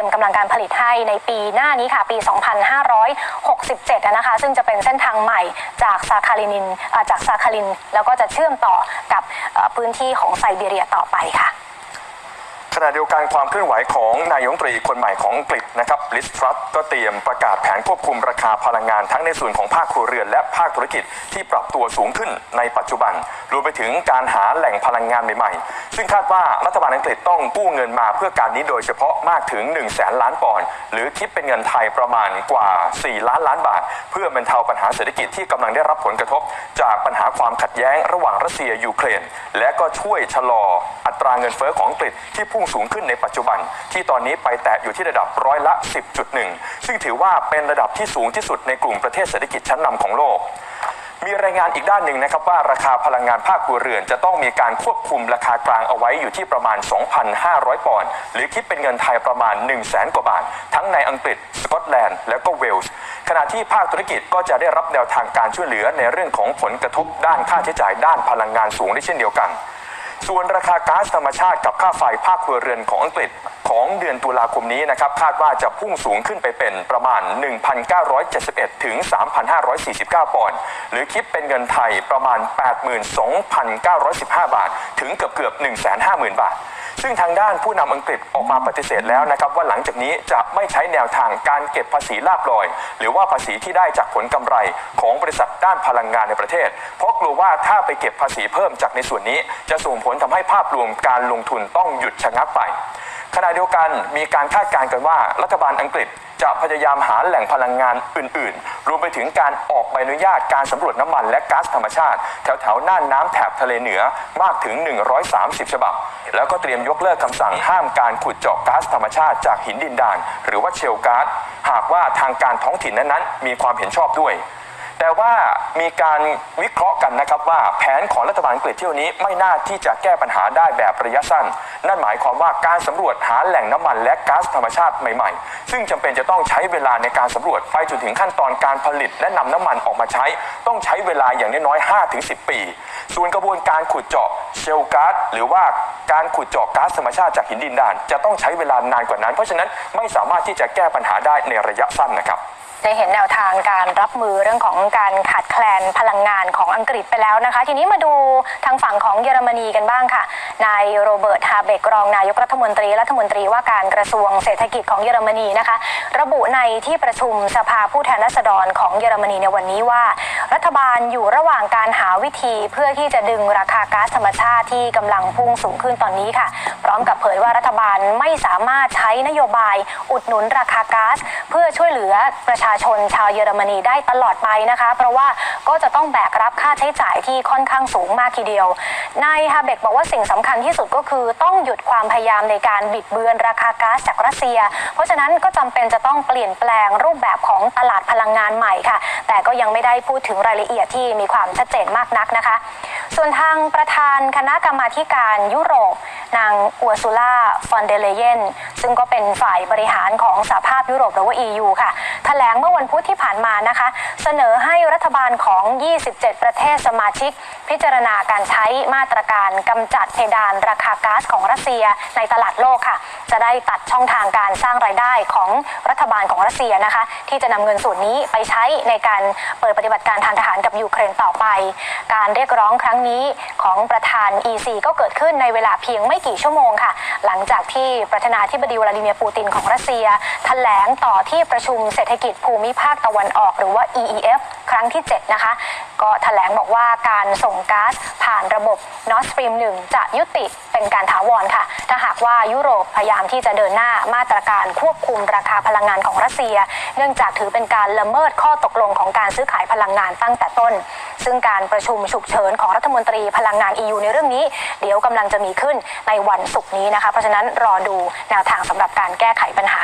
ต็มกำลังการผลิตให้ในปีหน้านี้ค่ะปี 2567 นะคะ ซึ่งจะเป็นเส้นทางใหม่จากซาคาลินินจากซาคาลิน แล้วก็จะเชื่อมต่อกับพื้นที่ของไซบีเรียต่อไปค่ะ ขณะเดียวกันความเคลื่อนไหวของนายกรัฐมนตรีคนใหม่ของอังกฤษนะครับลิสทรัสก็เตรียมประกาศแผนควบคุมราคาพลังงานทั้งในส่วนของภาคครัวเรือนและภาคธุรกิจที่ปรับตัวสูงขึ้นในปัจจุบัน รวมไปถึงการหาแหล่งพลังงานใหม่ๆ ซึ่งคาดว่ารัฐบาลอังกฤษต้องกู้เงินมาเพื่อการนี้โดยเฉพาะมากถึง 1 0 0 0 0แสนล้านปอนด์หรือคิดเป็นเงินไทยประมาณกว่า 4 ล้านล้านบาท เพื่อบรรเทาปัญหาเศรษฐกิจที่กำลังได้รับผลกระทบ จากปัญหาความขัดแย้งระหว่างรัสเซียยูเครนและก็ช่วยชะลออัตราเงินเฟ้อของอังกฤษที่พุ่งสูงขึ้นในปัจจุบัน ที่ตอนนี้ไปแตะอยู่ที่ระดับร้อยละ 10.1 ซึ่งถือว่าเป็นระดับที่สูงที่สุดในกลุ่มประเทศเศรษฐกิจชั้นนำของโลกมีรายงานอีกด้านหนึ่งนะครับว่าราคาพลังงานภาคครัวเรือน จะต้องมีการควบคุมราคากลางเอาไว้อยู่ที่ประมาณ 2,500 ปอนด์หรือคิดเป็นเงินไทยประมาณ 1 0 0 0 0แสนกว่าบาท ทั้งในอังกฤษ สกอตแลนด์ และก็เวลส์ ขณะที่ภาคธุรกิจก็จะได้รับแนวทางการช่วยเหลือในเรื่องของผลกระทบด้านค่าใช้จ่ายด้านพลังงานสูงได้เช่นเดียวกัน ส่วนราคาก๊าซธรรมชาติกับค่าไฟภาคครัวเรือนของอังกฤษ ของเดือนตุลาคมนี้นะครับคาดว่าจะพุ่งสูงขึ้นไปเป็นประมาณ 1,971 ถึง 3,549 ปอนด์หรือคิดเป็นเงินไทยประมาณ 82,915 บาท ถึงเกือบเกือบ 150,000 บาท ซึ่งทางด้านผู้นำอังกฤษออกมาปฏิเสธแล้วนะครับว่าหลังจากนี้จะไม่ใช้แนวทางการเก็บภาษีลาบลอย หรือว่าภาษีที่ได้จากผลกำไรของบริษัทด้านพลังงานในประเทศ เพราะกลัวว่าถ้าไปเก็บภาษีเพิ่มจากในส่วนนี้ จะส่งผลทำให้ภาพรวมการลงทุนต้องหยุดชะงักไป ขณะเดียวกันมีการคาดการณ์กันว่ารัฐบาลอังกฤษจะพยายามหาแหล่งพลังงานอื่น ๆ รวมไปถึงการออกใบอนุญาตการสำรวจน้ำมันและก๊าซธรรมชาติ แถว ๆ น่านน้ำแถบทะเลเหนือมากถึง 130 ฉบับ แล้วก็เตรียมยกเลิกคำสั่งห้ามการขุดเจาะก๊าซธรรมชาติจากหินดินดาน หรือว่าเชลก๊าซหากว่าทางการท้องถิ่นนั้นๆมีความเห็นชอบด้วย แต่ว่ามีการวิเคราะห์กันนะครับว่าแผนของรัฐบาลอังกฤษเที่ยวนี้ไม่น่าที่จะแก้ปัญหาได้แบบระยะสั้น นั่นหมายความว่าการสำรวจหาแหล่งน้ำมันและก๊าซธรรมชาติใหม่ๆ ซึ่งจำเป็นจะต้องใช้เวลาในการสำรวจไปจนถึงขั้นตอนการผลิตและนำน้ำมันออกมาใช้ ต้องใช้เวลาอย่างน้อยๆ5-10 ปี ส่วนกระบวนการขุดเจาะเชลก๊าซหรือว่าการขุดเจาะก๊าซธรรมชาติจากหินดินดาน จะต้องใช้เวลานานกว่านั้น เพราะฉะนั้นไม่สามารถที่จะแก้ปัญหาได้ในระยะสั้นนะครับ ได้เห็นแนวทางการรับมือเรื่องของการขาดแคลนพลังงานของอังกฤษไปแล้วนะคะ ทีนี้มาดูทางฝั่งของเยอรมนีกันบ้างค่ะ นายโรเบิร์ตฮาเบกรองนายกรัฐมนตรีรัฐมนตรีว่าการกระทรวงเศรษฐกิจของเยอรมนีนะคะ ระบุในที่ประชุมสภาผู้แทนราษฎรของเยอรมนีในวันนี้ว่า รัฐบาลอยู่ระหว่างการหาวิธีเพื่อที่จะดึงราคาก๊าซธรรมชาติที่กำลังพุ่งสูงขึ้นตอนนี้ค่ะ พร้อมกับเผยว่ารัฐบาลไม่สามารถใช้นโยบายอุดหนุนราคาก๊าซเพื่อช่วยเหลือประชาชนชาวเยอรมนีได้ตลอดไปนะคะ เพราะว่าก็จะต้องแบกรับค่าใช้จ่ายที่ค่อนข้างสูงมากทีเดียวนายฮาเบกบอกว่าสิ่งสำคัญที่สุดก็คือต้องหยุดความพยายามในการบิดเบือนราคาก๊าซจากรัสเซีย เพราะฉะนั้นก็จำเป็นจะต้องเปลี่ยนแปลงรูปแบบของตลาดพลังงานใหม่ค่ะ แต่ก็ยังไม่ได้พูดถึงรายละเอียดที่มีความชัดเจนมากนักนะคะ ส่วนทางประธานคณะกรรมาการยุโรป นางอัวซูล่าฟอนเดเลเยนซึ่งก็เป็นฝ่ายบริหารของสหภาพยุโรปหรือว่า EU ค่ะแถลงเมื่อวันพุธที่ผ่านมานะคะ เสนอให้รัฐบาลของ 27 ประเทศสมาชิก พิจารณาการใช้มาตรการกำจัดเพดานราคาก๊าซของรัสเซียในตลาดโลกค่ะ จะได้ตัดช่องทางการสร้างรายได้ของรัฐบาลของรัสเซียนะคะ ที่จะนำเงินส่วนนี้ไปใช้ในการเปิดปฏิบัติการทางทหารกับยูเครนต่อไป การเรียกร้องครั้งนี้ของประธาน EC ก็เกิดขึ้นในเวลาเพียงไม่กี่ชั่วโมงค่ะ หลังจากที่ประธานาธิบดีวลาดิเมียร์ปูตินของรัสเซียแถลงต่อที่ประชุมเศรษฐกิจภูมิภาคตะวันออกหรือว่า EEF ครั้งที่ 7 นะคะ ก็แถลงบอกว่าการส่งก๊าซผ่านระบบ Nord Stream 1 จะยุติเป็นการถาวรค่ะ ถ้าหากว่ายุโรปพยายามที่จะเดินหน้ามาตรการควบคุมราคาพลังงานของรัสเซีย เนื่องจากถือเป็นการละเมิดข้อตกลงของการซื้อขายพลังงานตั้งแต่ต้น ซึ่งการประชุมฉุกเฉินของรัฐมนตรีพลังงาน EU ในเรื่องนี้ เดี๋ยวกำลังจะมีขึ้นในวันศุกร์นี้นะคะ เพราะฉะนั้นรอดูแนวทางสำหรับการแก้ไขปัญหา